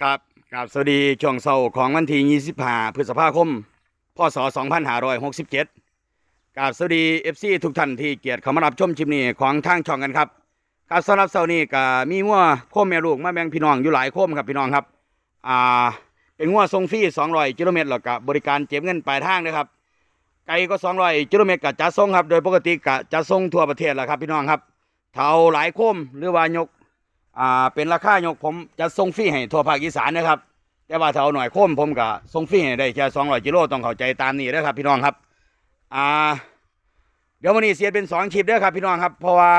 ครับครับสวัสดีช่วงเสาร์ของวันที่25พฤษภาคม พศ 2567กับสวัสดี FC ทุกท่านที่เกียรติเข้ามารับชมชิมนี้ของทางช่องกันครับครับสำหรับเสาร์นี้ก็มีงัวโคมแม่ลูกมาแบ่งพี่น้องอยู่หลายโคมครับพี่น้องครับอ่าเป็นงัวทรงฟรี200กิโลเมตรแล้วก็บริการเก็บเงินปลายทางนะครับไกลก็ 200กิโลเมตรก็จัดส่งครับโดยปกติก็จะส่งทั่วประเทศแหละครับพี่น้องครับเท่าหลายโคมหรือว่ายก อ่าเป็นราคายกผมจะส่งฟรีให้ทั่วภาคอีสานนะครับ แต่ว่าถ้าเอาหน่อยโค้มผมก็ส่งฟรีให้ได้แค่200กิโลต้องเข้าใจตามนี้นะครับ พี่น้องครับอ่าเดี๋ยววันนี้เสียเป็นสองคลิปด้อครับพี่น้องครับเพราะว่า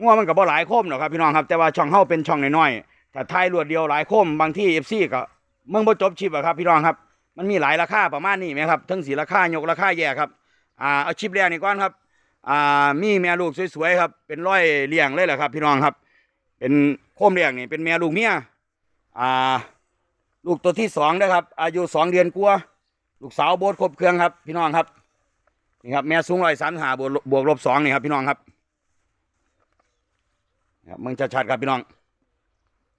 ง่วงมันก็บ่หลายโค้มหรอกครับพี่น้องครับ แต่ว่าช่องเฮาเป็นช่องน้อยๆถ้าทายรวดเดียวหลายโค้มบางที่ FC ก็เมืองบ่จบคลิปอะครับพี่น้องครับ มันมีหลายราคาประมาณนี้ไหมครับทั้งสีราคายกราคาแยกครับอ่าเอาคลิปแรกนี่ก่อนครับอ่ามีแม่ลูกสวยๆครับเป็นร้อยเลี้ยงเลยแหละครับ พี่น้องครับ เป็นโคมเลี้ยงนี่เป็นแม่ลูกเมียอ่า ลูกตัวที่สองนะครับ อายุสองเดือนกว่าลูกสาวโบสครบเครื่องครับ พี่น้องครับนี่ครับแม่สูงร้อยสามหาบวกบวกลบสองนี่ครับพี่น้องครับครับมึงชัดๆครับพี่น้อง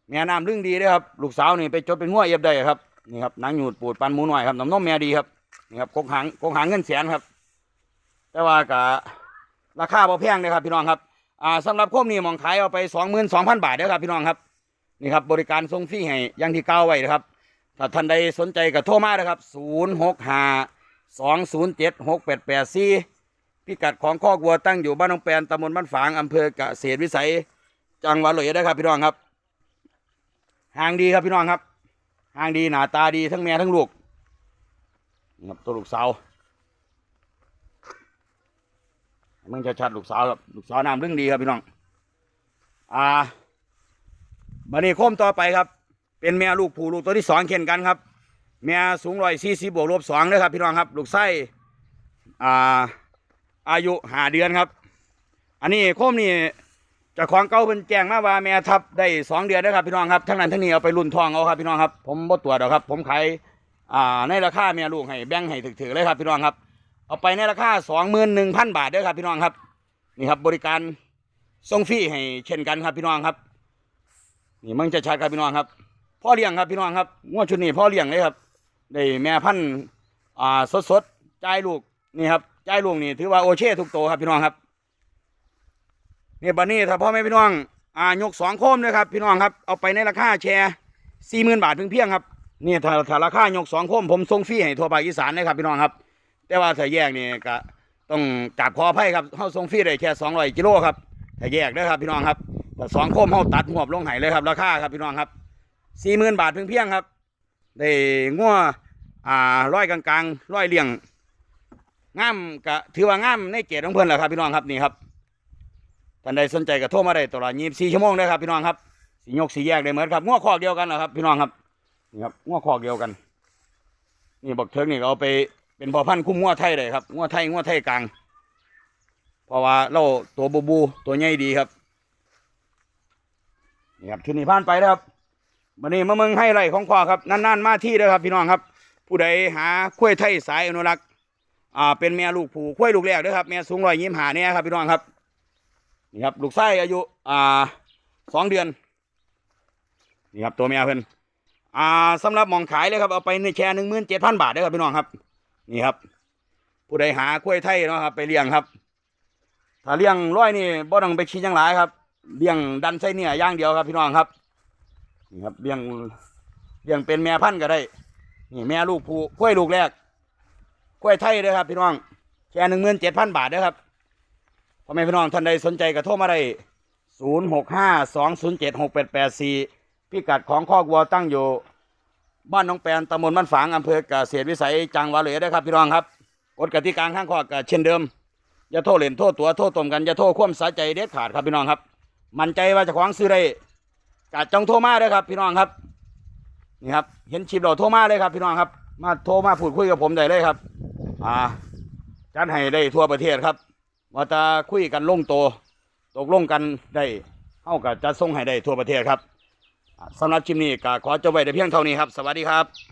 แม่น้ำลึ่งดีเลยครับ ลูกสาวนี่ไปจดเป็นงัวเอียบได้ครับนี่ครับนังหยูดปูดปันหมูหน่อยครับน้ำนมแม่ดีครับนี่ครับกกหางกกหางเงินแสนครับ แต่ว่ากะราคาพอแพงเลยครับ พี่น้องครับ อ่าสำหรับโคมนี่มองขายเอาไปสองหมื่นสองพันบาทเด้อครับพี่น้องครับนี่ครับบริการส่งฟรีให้อยังที่เกล่าไว้นะครับถ้าท่านใดสนใจก็โทรมานะครับศูนย์หกห้าสองศูนย์เจ็ดหกแปดแปดสี่พิกัดของข้อกวัวตั้งอยู่บ้านหนองแปนตำบลบ้านฝางอำเภอเกษตรวิสัย จังหวัดเลยได้ครับ พี่น้องครับห่างดีครับพี่น้องครับห่างดีหน้าตาดีทั้งแม่ทั้งลูกครับตัวลูกสาว มึงจะชัดลูกสาวครับลูกสาวน้ำเรื่องดีครับพี่น้อง อ่าบันนี้โคมต่อไปครับ เป็นแม่ลูกผู้ลูกตัวที่สองเข่นกันครับ แม่สูงร้อยสี่สิบบวกลบสองเลยครับพี่น้องครับ ลูกไส้อ่าอายุหาเดือนครับ อันนี้โคมนี่จ้าของเก่าเพิ่นแจ้งมาว่าแม่ทับได้สองเดือนนะครับพี่น้องครับทั้งนั้นทั้งนี้เอาไปรุ่นทองเอาครับพี่น้องครับ ผมบ่ตรวจหรอกครับ ผมขายอ่าในราคาแม่ลูกให้แบ่งให้ถึกๆเลยครับพี่น้องครับ เอาไปในราคาสองหมื่นหนึ่งพันบาทเด้อครับพี่น้องครับ นี่ครับบริการส่งฟรีให้เช่นกันครับพี่น้องครับ นี่มึงจะชัดครับพี่น้องครับพ่อเลี้ยงครับพี่น้องครับงวดชุดนี้พ่อเลี้ยงเลยครับได้แม่พันธุ์อ่าสดสดๆจ่ายลูกนี่ครับจ่ายลูกนี่ถือว่าโอเช่ทุกตัวครับพี่น้องครับนี่บัดนี้ถ้าพ่อแม่พี่น้องอ่ายกสองโคมเลยครับพี่น้องครับเอาไปในราคาแชร์สี่หมื่นบาทเพียงเพียงครับนี่ถ้าถ้าราคายกสองโคมผมส่งฟรีให้ทั่วภาคอีสานเลยครับพี่น้องครับ แต่ว่าถ้าแยกนี่ก็ต้องกราบขออภัยครับเขาส่งฟรีได้แค่สองร้อยกิโลครับถ้าแยกเด้อครับพี่น้องครับแต่สองโคมเขาตัดหัวลงไห้เลยครับราคาครับพี่น้องครับสี่หมื่นบาทเพียงเพียงครับได้งัวอ่าร้อยกลางๆร้อยเลี้ยงงามกะถือว่างามในเกตของเพื่อนแหละครับพี่น้องครับนี่ครับท่านใดสนใจก็โทรมาได้ตลอดยี่มสี่ชั่วโมงเลยครับพี่น้องครับสียกสีแยกได้เหมือนครับงัวคอกเดียวกันเหรอครับพี่น้องครับนี่ครับงัวคอกเดียวกัน นี่บักเทิงนี่เอาไป เป็นพอพันธุ์คุ้มงัวไทยเลยครับงัวไทยงัวไทยกลางเพราะว่าเราตัวบูบูตัวใหญ่ดีครับนี่ครับชุดนี้ผ่านไปแล้วครับวันนี้มาเมืองให้ไรของพ่อครับนานๆมาที่เด้อครับพี่น้องครับ ผู้ใดหาข้วยไทยสายอนุรักษ์อ่าเป็นแม่ลูกผูข้วยลูกแรกด้อครับแม่สูงร้อยยิ้มหาเนี่ยครับพี่น้องครับนี่ครับลูกไส้อายุอ่าสองเดือนนี่ครับตัวแม่เพิ่นอ่าสำหรับมองขายเลยครับเอาไปในแชร์หนึ่งหมื่นเจ็ดพันบาทเด้ครับพี่น้องครับ นี่ครับ ผู้ใดหาข้วยไทยเนาะครับ ไปเลี้ยงครับ ถ้าเลี้ยงร้อยนี่บ่ต้องไปคิดยังหลายครับเลี้ยงดันไส้เนี่ยอย่างเดียวครับ พี่น้องครับนี่ครับเลี้ยงเลี้ยงเป็นแม่พันธุ์ก็ได้ นี่แม่ลูกผู้กล้วยลูกแรกกล้วยไทยเด้อครับ พี่น้องแค่หนึ่งหมื่นเจ็ดพันบาทเด้อครับพ่อแม่พี่น้องท่านใดสนใจก็โทรมาได้ศูนย์หกห้าสองศูนย์เจ็ดหกแปดแปดสี่พิกัดของข้อกวัวตั้งอยู่ บ้านหน้องแปนตำบลบ้านฝางอำเภอเกษตรวิสัยจังหวัดเลยเด้ครับพี่น้องครับกฎกติกาข้างข้อก็เช่นเดิมอย่าโทษเล่นโทษตัวโทษตมกันอย่าโทษความสาใจเด็ดขาดครับพี่น้องครับ มั่นใจว่าจะของซื้อได้กาจองโทรมาเลยครับ พี่น้องครับนี่ครับเห็นชิปเราโทรมาเลยครับ พี่น้องครับ มาโทรมาพูดคุยกับผมได้เลยครับ อ่าจัดให้ได้ทั่วประเทศครับว่าจะคุยกันลงโตตกลงกันได้เท่ากับจะส่งให้ได้ทั่วประเทศครับ สำหรับชิมนี้ก็ขอจบไว้แต่เพียงเท่านี้ครับ สวัสดีครับ